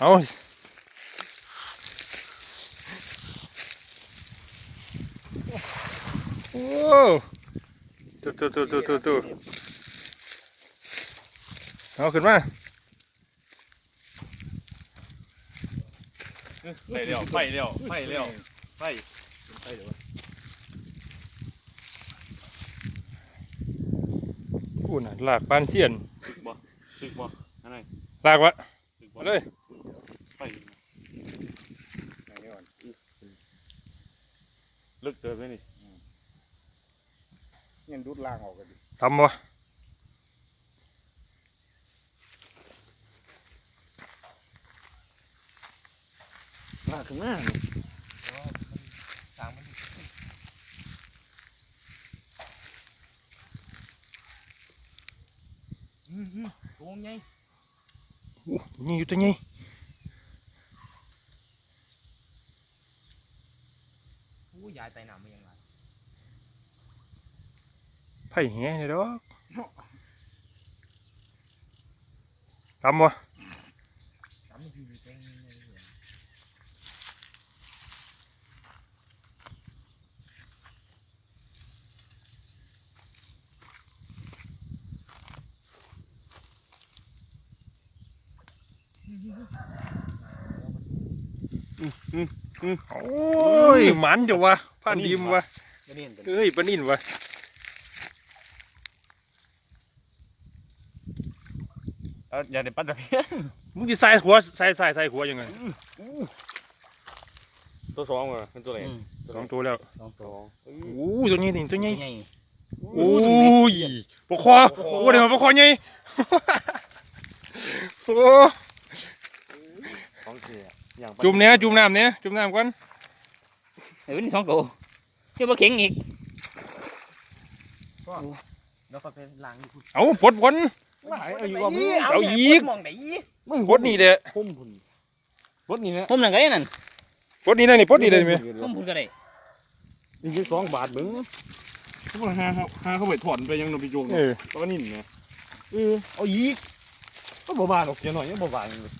เอาโอ้ตัวตัวตัวตัวตัวตัวเอาขึ้นมาไปเร็วไปเร็วไปเร็วไปไปเดี๋ยวพูดน่ะลากปานเสียนบ่ตึกบ่อะไรลากวะ ตึกบ่เอาเลยไปไหนก่อนลึกเติมไปนี่เงี้ยดูดล่างออกกันดิทำบ่มาขึ้นมาทางมันอืมอืมโกงไงอู้ นี่อยู่ตัวนี้ผู้ยายไต่หนามมายังไงไผ่แห่เนี่ยดอกทำบ่น้ำมันอยู่ในแป้งนี่เลยเหรอ โอ้ยหมันอยู่วะพันดิมวะไม่เนียนกันเอ้ยปลานิ่นวะเอออย่าได้ปัดแบบมึงจะใส่หัวใส่ใส่ใส่หัวยังไงตัวสองเหรอเป็นตัวไหนอืมสองตัวแล้วสองสตัวองอู้ตัวนี้นี่ตัวนี้ไงโอ้ยปกคอโอ้เดี๋ยวมาปกคอไงโอ้ ของเสียอย่าง จุ่มเนี้ยจุ่มน้ำเนี้ยจุ่มน้ำก่อนเดี๋ยวนี่สองตัวเชื่อว่าเข็งอีกแล้วก็ไปล้างอยู่คุณเอาปลดผลเอาอยู่ว่ามึงเอาอีกมองไหนมึงปลดนี่เด้อพุ่มพุ่นรถนี่นะผมหนังไงนั่นปลดนี่ได้นี่ปลดนี่ได้ไหมผมพูดก็ได้นี่คือสองบาทมึงพวกหาหาเขาไปถอนไปยังโนบิโยงเออตัวนี้เนี่ยเออเอาอีกก็บ่บาทหรอกเสียหน่อยยังบ่บาทเลย